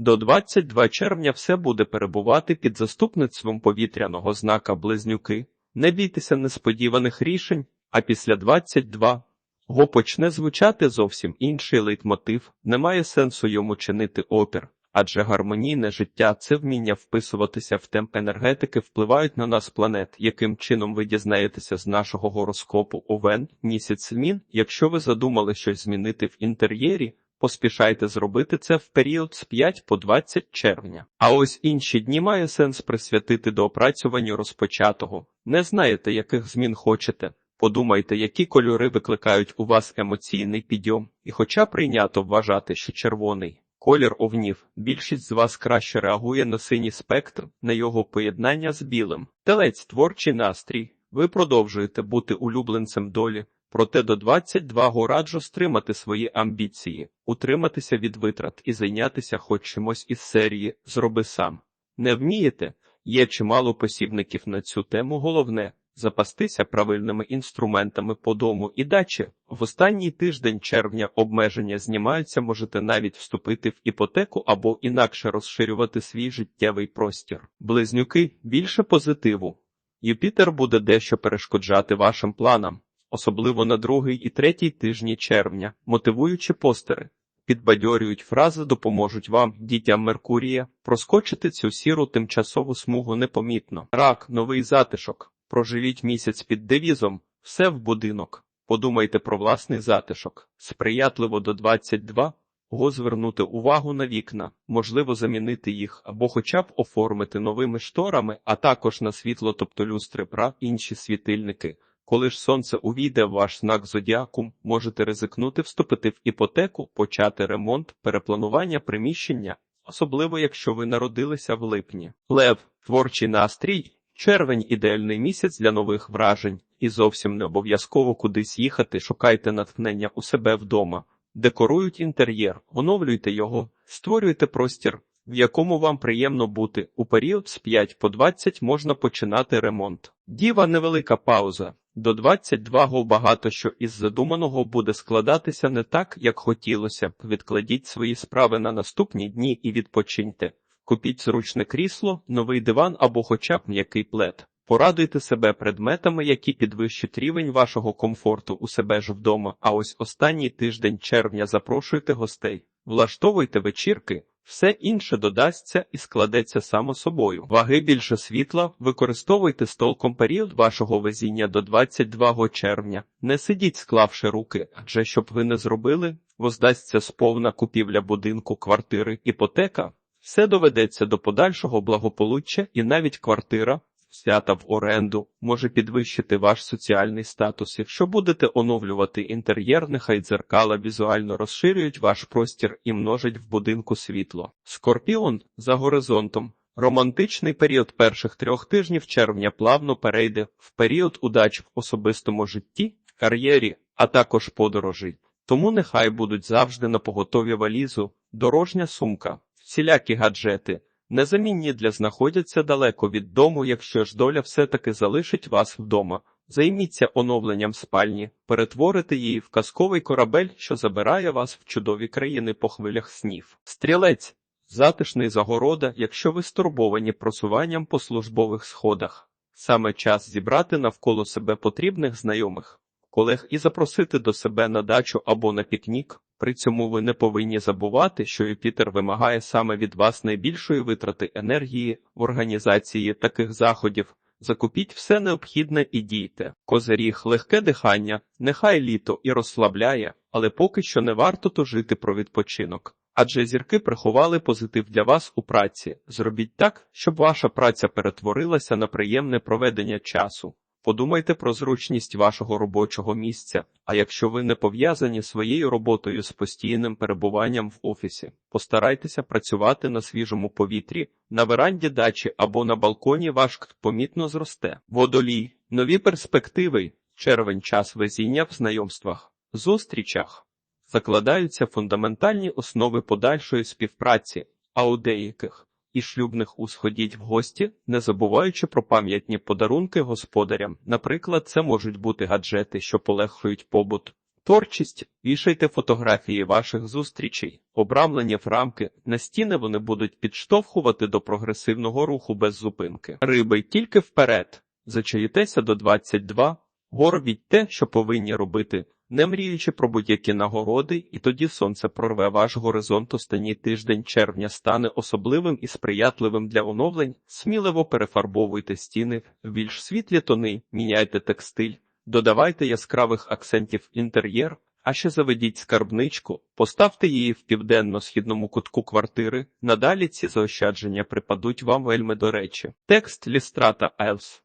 До 22 червня все буде перебувати під заступництвом повітряного знака Близнюки. Не бійтеся несподіваних рішень, а після 22 го почне звучати зовсім інший лейтмотив, немає сенсу йому чинити опір. Адже гармонійне життя це вміння вписуватися в темп енергетики впливають на нас планет, яким чином ви дізнаєтеся з нашого гороскопу Овен, місяць змін. Якщо ви задумали щось змінити в інтер'єрі, поспішайте зробити це в період з 5 по 20 червня. А ось інші дні має сенс присвятити до опрацюванню розпочатого. Не знаєте, яких змін хочете. Подумайте, які кольори викликають у вас емоційний підйом, і хоча прийнято вважати, що червоний колір овнів, більшість з вас краще реагує на синій спектр, на його поєднання з білим. Телець творчий настрій. Ви продовжуєте бути улюбленцем долі, проте до 22 го раджу стримати свої амбіції, утриматися від витрат і зайнятися хоч чимось із серії Зроби сам. Не вмієте? Є чимало посібників на цю тему. Головне запастися правильними інструментами по дому і дачі. В останній тиждень червня обмеження знімаються, можете навіть вступити в іпотеку або інакше розширювати свій життєвий простір. Близнюки більше позитиву. Юпітер буде дещо перешкоджати вашим планам, особливо на другий і третій тижні червня, мотивуючи постери. Підбадьорюють фрази, допоможуть вам, дітям Меркурія, проскочити цю сіру тимчасову смугу непомітно. Рак, новий затишок. Проживіть місяць під девізом, все в будинок. Подумайте про власний затишок. Сприятливо до 22 го звернути увагу на вікна, можливо, замінити їх або хоча б оформити новими шторами, а також на світло, тобто люстри бра, інші світильники. Коли ж сонце увійде в ваш знак зодіаку, можете ризикнути вступити в іпотеку, почати ремонт, перепланування приміщення, особливо якщо ви народилися в липні. Лев, творчий настрій. Червень ідеальний місяць для нових вражень, і зовсім не обов'язково кудись їхати, шукайте натхнення у себе вдома, декорують інтер'єр, оновлюйте його, створюйте простір, в якому вам приємно бути. У період з 5 по 20 можна починати ремонт. Діва невелика пауза. До 22-го багато що із задуманого буде складатися не так, як хотілося. Відкладіть свої справи на наступні дні і відпочиньте. Купіть зручне крісло, новий диван або хоча б м'який плед. Порадуйте себе предметами, які підвищать рівень вашого комфорту у себе ж вдома. А ось останній тиждень червня запрошуйте гостей, влаштовуйте вечірки, все інше додасться і складеться само собою. Ваги більше світла, використовуйте з толком період вашого везіння до 22 червня. Не сидіть, склавши руки, адже щоб ви не зробили, воздасться сповна купівля будинку, квартири, іпотека. Все доведеться до подальшого благополуччя, і навіть квартира, взята в оренду, може підвищити ваш соціальний статус. Якщо будете оновлювати інтер'єр, нехай дзеркала візуально розширюють ваш простір і множать в будинку світло. Скорпіон за горизонтом. Романтичний період перших трьох тижнів червня плавно перейде в період удач в особистому житті, кар'єрі, а також подорожей. Тому нехай будуть завжди на поготові валізу, дорожня сумка всілякі гаджети, незамінні для знаходяться далеко від дому, якщо ж доля все-таки залишить вас вдома. Займіться оновленням спальні, перетворите її в казковий корабель, що забирає вас в чудові країни по хвилях снів. Стрілець, затишний загорода, якщо ви стурбовані просуванням по службових сходах. Саме час зібрати навколо себе потрібних знайомих, колег і запросити до себе на дачу або на пікнік. При цьому ви не повинні забувати, що Юпітер вимагає саме від вас найбільшої витрати енергії в організації таких заходів. Закупіть все необхідне і дійте. Козиріг, легке дихання, нехай літо і розслабляє, але поки що не варто тужити про відпочинок. Адже зірки приховали позитив для вас у праці. Зробіть так, щоб ваша праця перетворилася на приємне проведення часу. Подумайте про зручність вашого робочого місця. А якщо ви не пов'язані своєю роботою з постійним перебуванням в офісі, постарайтеся працювати на свіжому повітрі, на веранді дачі або на балконі ваш помітно зросте. Водолій, нові перспективи, червень час везіння в знайомствах, зустрічах. Закладаються фундаментальні основи подальшої співпраці, а у деяких і шлюбних усходіть в гості, не забуваючи про пам'ятні подарунки господарям. Наприклад, це можуть бути гаджети, що полегшують побут, Творчість, вішайте фотографії ваших зустрічей, обрамлені в рамки, на стіни вони будуть підштовхувати до прогресивного руху без зупинки. Риби тільки вперед, зачаїтеся до 22, горобіть те, що повинні робити, не мріючи про будь-які нагороди, і тоді сонце прорве ваш горизонт останній тиждень червня стане особливим і сприятливим для оновлень, сміливо перефарбовуйте стіни в більш світлі тони, міняйте текстиль, додавайте яскравих акцентів інтер'єр, а ще заведіть скарбничку, поставте її в південно-східному кутку квартири. Надалі ці заощадження припадуть вам вельми до речі. Текст Лістрата Елс